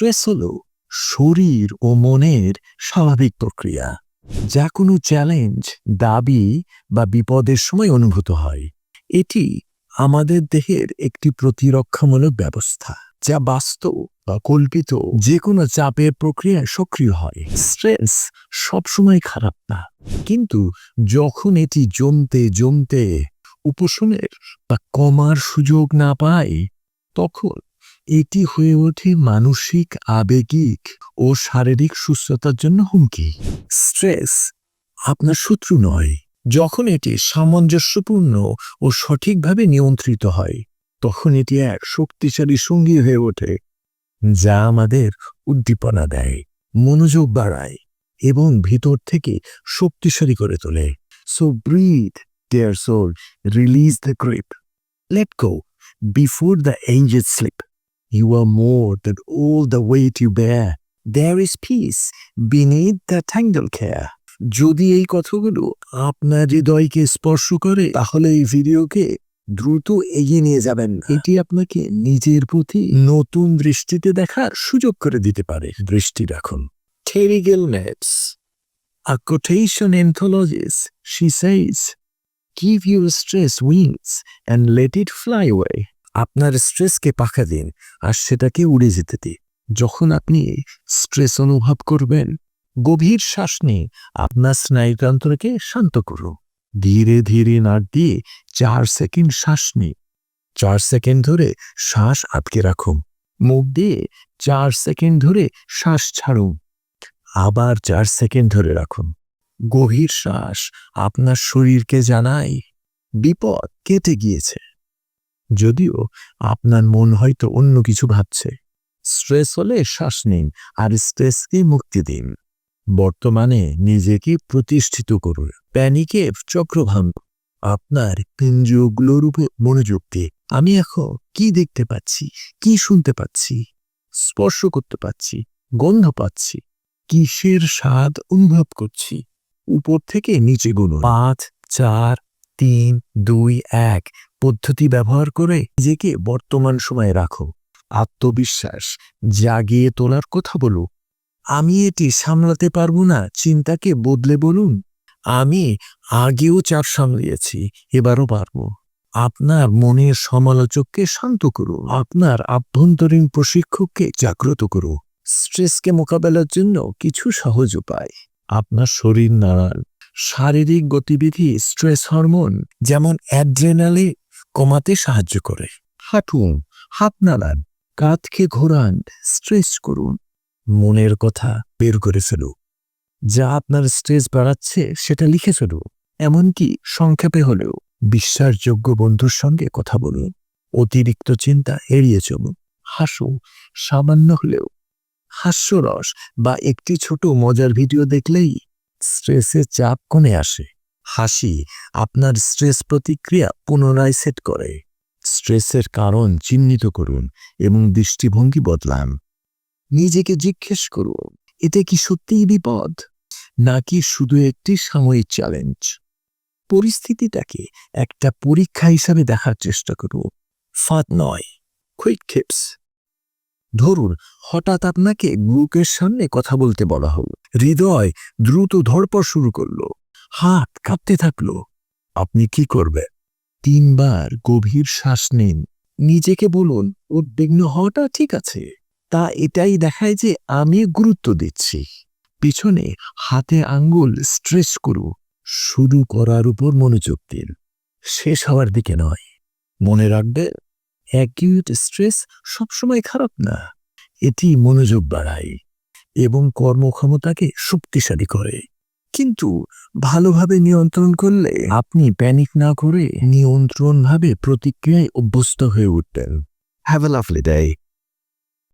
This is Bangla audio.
স্ট্রেস হলো শরীর ও মনের স্বাভাবিক প্রক্রিয়া, যা কোনো চ্যালেঞ্জ দাবি বা বিপদের সময় অনুভূত হয়। এটি আমাদের দেহের একটি প্রতিরক্ষামূলক ব্যবস্থা, যা বাস্তব বা কল্পিত যে কোনো চাপের প্রক্রিয়ায় সক্রিয় হয়। স্ট্রেস সবসময় খারাপ না, কিন্তু যখন এটি জমতে জমতে উপশমের বা কমার সুযোগ না পায়, তখন এটি হয়ে ওঠে মানসিক আবেগিক ও শারীরিক সুস্থতার জন্য হুমকি। স্ট্রেস আপনার শত্রু নয়। যখন এটি সামঞ্জস্যপূর্ণ ও সঠিকভাবে নিয়ন্ত্রিত হয়, তখন এটি এক শক্তিশালী সঙ্গী হয়ে ওঠে, যা আমাদের উদ্দীপনা দেয়, মনোযোগ বাড়ায় এবং ভিতর থেকে শক্তিশালী করে তোলে। So breathe their soul release the grip let go before the angel slip You are more than all the weight you bear there is peace beneath the tangle খেয়ার যদি এই কথাগুলো আপনার হৃদয়কে স্পর্শ করে তাহলে এই ভিডিওকে দ্রুত এগিয়ে নিয়ে যাবেন এটি আপনাকে নিজের প্রতি নতুন দৃষ্টিতে দেখার সুযোগ করে দিতে পারে দৃষ্টি রাখুন Terry Gilnets, a quotation anthologist, she says, Give your stress wings and let it fly away. আপনার স্ট্রেসকে পাখা দিন আর সেটাকে উড়ে যেতে দিন। যখন আপনি স্ট্রেস অনুভব করবেন, গভীর শ্বাস নিয়ে আপনার স্নায়ুতন্ত্রকে শান্ত করুন। ধীরে ধীরে নাক দিয়ে চার সেকেন্ড শ্বাস নিন। চার সেকেন্ড ধরে শ্বাস আটকে রাখুন। মুখ দিয়ে চার সেকেন্ড ধরে শ্বাস ছাড়ুন। আবার চার সেকেন্ড ধরে রাখুন। গভীর শ্বাস আপনার শরীরকে জানায়, বিপদ কেটে গিয়েছে। যদিও আপনার মন হয়তো অন্য কিছু ভাবছে। স্ট্রেস হলে শ্বাস নিন আর স্ট্রেসকে মুক্তি দিন। বর্তমানে নিজেকে প্রতিষ্ঠিত করুন। প্যানিকের চক্রভাঙ্গ আপনার ইন্দ্রিয়গুলোর উপর মনোযোগ দিয়ে, আমি এখন কি দেখতে পাচ্ছি, কি শুনতে পাচ্ছি, স্পর্শ করতে পাচ্ছি, গন্ধ পাচ্ছি, কিসের স্বাদ অনুভব করছি, উপর থেকে নিচে গুনুন পাঁচ, চার, তিন, দুই, এক পদ্ধতি ব্যবহার করে নিজেকে বর্তমান সময়ে রাখো। আত্মবিশ্বাস, জাগিয়ে তোলার কথা বলো। আমি এটি সামলাতে পারব না, চিন্তাকে বদলে বলুন। আমি আগেও চাপ সামলিয়েছি, এবারও পারব। আপনার মনের সমালোচককে শান্ত করুন আপনার আভ্যন্তরীণ প্রশিক্ষককে জাগ্রত করুন স্ট্রেসকে মোকাবেলার জন্য কিছু সহজ উপায়। আপনার শরীর নাড়ান। শারীরিক গতিবিধি, স্ট্রেস হরমোন, যেমন অ্যাড্রেনালে কমাতে সাহায্য করে। হাঁটুন হাত নাড়ান কাঁধকে ঘোরান স্ট্রেস করুন। মনের কথা বের করে ফেলুন। যা আপনার স্ট্রেস বাড়াচ্ছে সেটা লিখে ফেলুন। এমনকি সংক্ষেপে হলেও বিশ্বাসযোগ্য বন্ধুর সঙ্গে কথা বলুন। অতিরিক্ত চিন্তা এড়িয়ে চলুন। হাসুন। সামান্য হলেও হাস্যরস বা একটি ছোট মজার ভিডিও দেখলেই স্ট্রেসের চাপ কমে আসে। হাসি আপনার স্ট্রেস প্রতিক্রিয়া পুনরায় সেট করে। স্ট্রেসের কারণ চিহ্নিত করুন এবং দৃষ্টিভঙ্গি বদলান। নিজেকে জিজ্ঞেস করুন, এতে কি সত্যিই বিপদ? নাকি শুধু একটি সাময়িক চ্যালেঞ্জ পরিস্থিতিটাকে একটা পরীক্ষা হিসাবে দেখার চেষ্টা করুন। ফাঁদ নয় কুইক টিপস ধরুন, হঠাৎ আপনাকে গ্রুপের সামনে কথা বলতে বলা হল। হৃদয় দ্রুত ধরপড় শুরু করল। হাত কাঁপতে থাকল। আপনি কি করবেন? তিনবার গভীর শ্বাস নিন। নিজেকে বলুন, উদ্বিগ্ন হওয়াটা ঠিক আছে। তা এটাই দেখায় যে আমি গুরুত্ব দিচ্ছি। পিছনে হাতে আঙ্গুল স্ট্রেস করু। শুরু করার উপর মনোযোগ দিন। শেষ হওয়ার দিকে নয়। মনে রাখবে অ্যাকিউট স্ট্রেস সবসময় খারাপ না। এটি মনোযোগ বাড়ায় এবং কর্মক্ষমতাকে শক্তিশালী করে। কিন্তু ভালোভাবে নিয়ন্ত্রণ করলে আপনি প্যানিক না করে নিয়ন্ত্রণভাবে প্রতিক্রিয়ায় অভ্যস্ত হয়ে উঠতেন। Have a lovely day